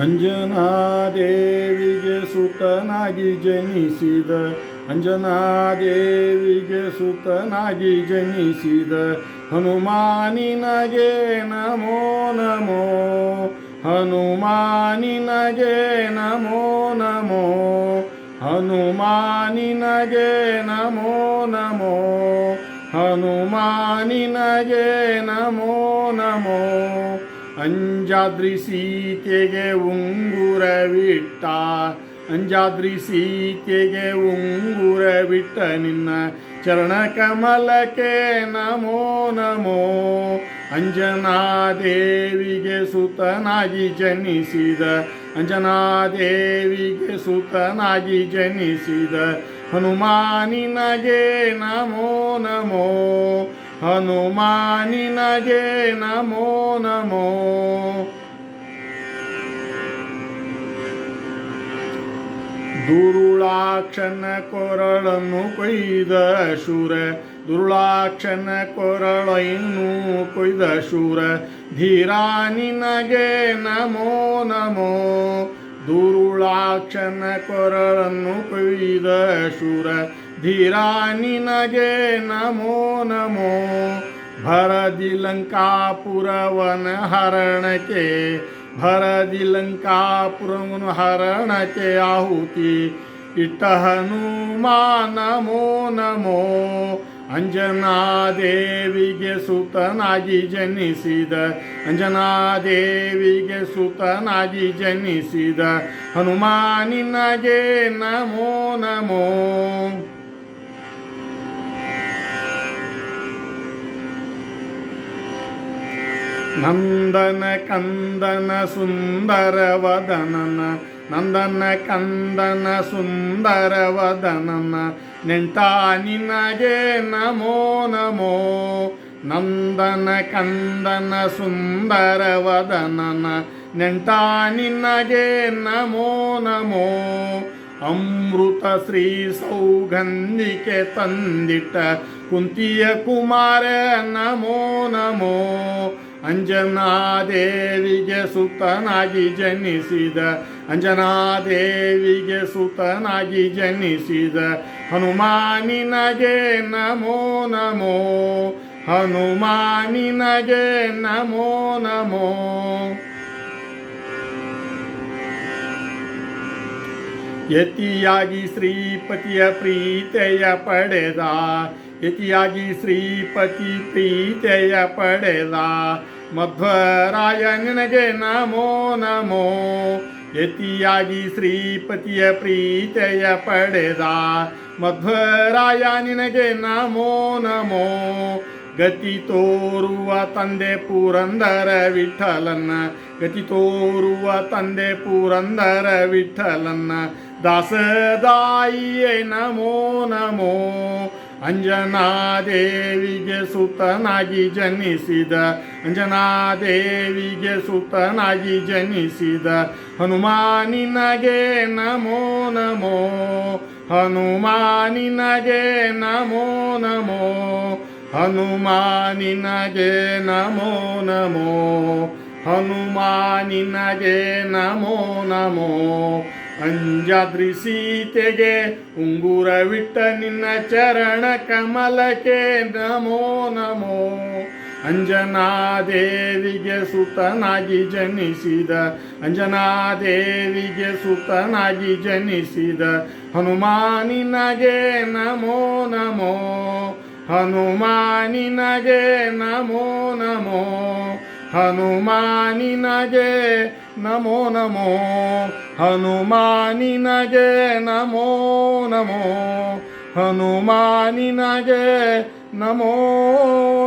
ಅಂಜನಾದೇವಿಗೆ ಸುತನಾಗಿ ಜನಿಸಿದ, ಅಂಜನಾದೇವಿಗೆ ಸುತನಾಗಿ ಜನಿಸಿದ, ಹನುಮಾನಿನಗೆ ನಮೋ ನಮೋ, ಹನುಮಾನಿನಗೆ ನಮೋ ನಮೋ, ಹನುಮಾನಿನಗೆ ನಮೋ ನಮೋ, ಹನುಮಾನಿನಗೆ ನಮೋ ನಮೋ. ಅಂಜಾದ್ರಿ ಸೀತೆಗೆ ಉಂಗುರವಿಟ್ಟ ಅಂಜಾದ್ರಿ ಸೀತೆಗೆ ಉಂಗುರವಿಟ್ಟ ನಿನ್ನ ಚರಣ ಕಮಲಕ್ಕೆ ನಮೋ ನಮೋ. ಅಂಜನಾದೇವಿಗೆ ಸುತನಾಗಿ ಜನಿಸಿದ, ಅಂಜನಾದೇವಿಗೆ ಸುತನಾಗಿ ಜನಿಸಿದ ಹನುಮಾನಿನಗೆ ನಮೋ ನಮೋ. ಹನುಮಾನಿನಗೆ ನಮೋ ನಮೋ. ದುರುಳಾಕ್ಷನ ಕೊರಳನ್ನು ಕೊಯ್ದ ಶೂರ, ದುರುಳಾಕ್ಷನ ಕೊರಳನ್ನು ಕೊಯ್ದ ಶೂರ. ಧೀರಾನಿನಗೆ ನಮೋ ನಮೋ. ದುರುಳಾಕ್ಷನ ಕೊರಳನ್ನು ಕೊಯ್ದ ಶೂರ ಧೀರಾ ನಿನಗೆ ನಮೋ ನಮೋ. ಭರದಿ ಲಂಕಾಪುರವನ ಹರಣಕ್ಕೆ, ಭರದಿ ಲಂಕಾಪುರವನ ಹರಣಕ್ಕೆ ಆಹುತಿ. ಇಟ್ಟ ಹನುಮಾ ನಮೋ ನಮೋ. ಅಂಜನಾದೇವಿಗೆ ಸುತನಾಗಿ ಜನಿಸಿದ, ಅಂಜನಾದೇವಿಗೆ ಸುತನಾಗಿ ಜನಿಸಿದ, ಹನುಮಾನಿನಗೆ ನಮೋ ನಮೋ. ನಂದನ ಕಂದನ ಸುಂದರ ವದನನ, ನಂದನ ಕಂದನ ಸುಂದರ ವದನನ ನೆಂಟ ನಿನಗೆ ನಮೋ ನಮೋ, ನಂದನ ಕಂದನ ಸುಂದರ ವದನನ ನೆಂಟ ನಿನಗೆ ನಮೋ ನಮೋ, ಅಮೃತ ಶ್ರೀ ಸೌಗಂಧಿಕೆ ತಂದಿಟ್ಟ ಕುಂತಿಯ ಕುಮಾರ ನಮೋ ನಮೋ ಅಂಜನಾದೇವಿಗೆ ಸುತನಾಗಿ ಜನಿಸಿದ ಅಂಜನಾದೇವಿಗೆ ಸುತನಾಗಿ ಜನಿಸಿದ ಹನುಮಾನಿನಗೆ ನಮೋ ನಮೋ ಹನುಮಾನಿನಗೆ ನಮೋ ನಮೋ. ಯತಿಯಾಗಿ ಶ್ರೀಪತಿಯ ಪ್ರೀತೆಯ ಪಡೆದ. ಯತಿಯಾಗಿ ಶ್ರೀಪತಿ ಪ್ರೀತೆಯ ಪಡೆದ. ಮಧ್ವರಾಯ ನಿನಗೆ ನಮೋ ನಮೋ. ಯತಿಯಾಗಿ ಶ್ರೀಪತಿಯ ಪ್ರೀತೆಯ ಪಡೆದ. ಮಧ್ವರಾಯ ನಿನಗೆ ನಮೋ ನಮೋ. ಗತಿ ತೋರುವ ತಂದೆ ಪುರಂದರ ವಿಠಲನ್ನ, ಗತಿ ತೋರುವ ತಂದೆ ಪುರಂದರ ವಿಠಲನ್ನ, ದಾಸದಾಯಿಯೇ ನಮೋ ನಮೋ. ಅಂಜನಾದೇವಿಗೆ ಸುತನಾಗಿ ಜನಿಸಿದ, ಅಂಜನಾದೇವಿಗೆ ಸುತನಾಗಿ ಜನಿಸಿದ, ಹನುಮಾನಿನಗೆ ನಮೋ ನಮೋ. ಹನುಮಾನಿನಗೆ ನಮೋ ನಮೋ. ಹನುಮಾನಿನಗೆ ನಮೋ ನಮೋ, ಹನುಮಾನಿನಗೆ ನಮೋ ನಮೋ. ಅಂಜಾದ್ರಿ ಸೀತೆಗೆ ಉಂಗುರವಿಟ್ಟ ನಿನ್ನ ಚರಣ ಕಮಲಕ್ಕೆ ನಮೋ ನಮೋ. ಅಂಜನಾದೇವಿಗೆ ಸುತನಾಗಿ ಜನಿಸಿದ, ಅಂಜನಾದೇವಿಗೆ ಸುತನಾಗಿ ಜನಿಸಿದ ಹನುಮಾನಿನಗೆ ನಮೋ ನಮೋ. ಹನುಮಾನಿನಗೆ ನಮೋ ನಮೋ ಹನುಮಾನಿನಗೆ ನಮೋ ನಮೋ ಹನುಮಾನಿನಗೆ ನಮೋ ನಮೋ ಹನುಮಾನಿನಗೆ ನಮೋ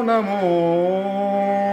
ನಮೋ.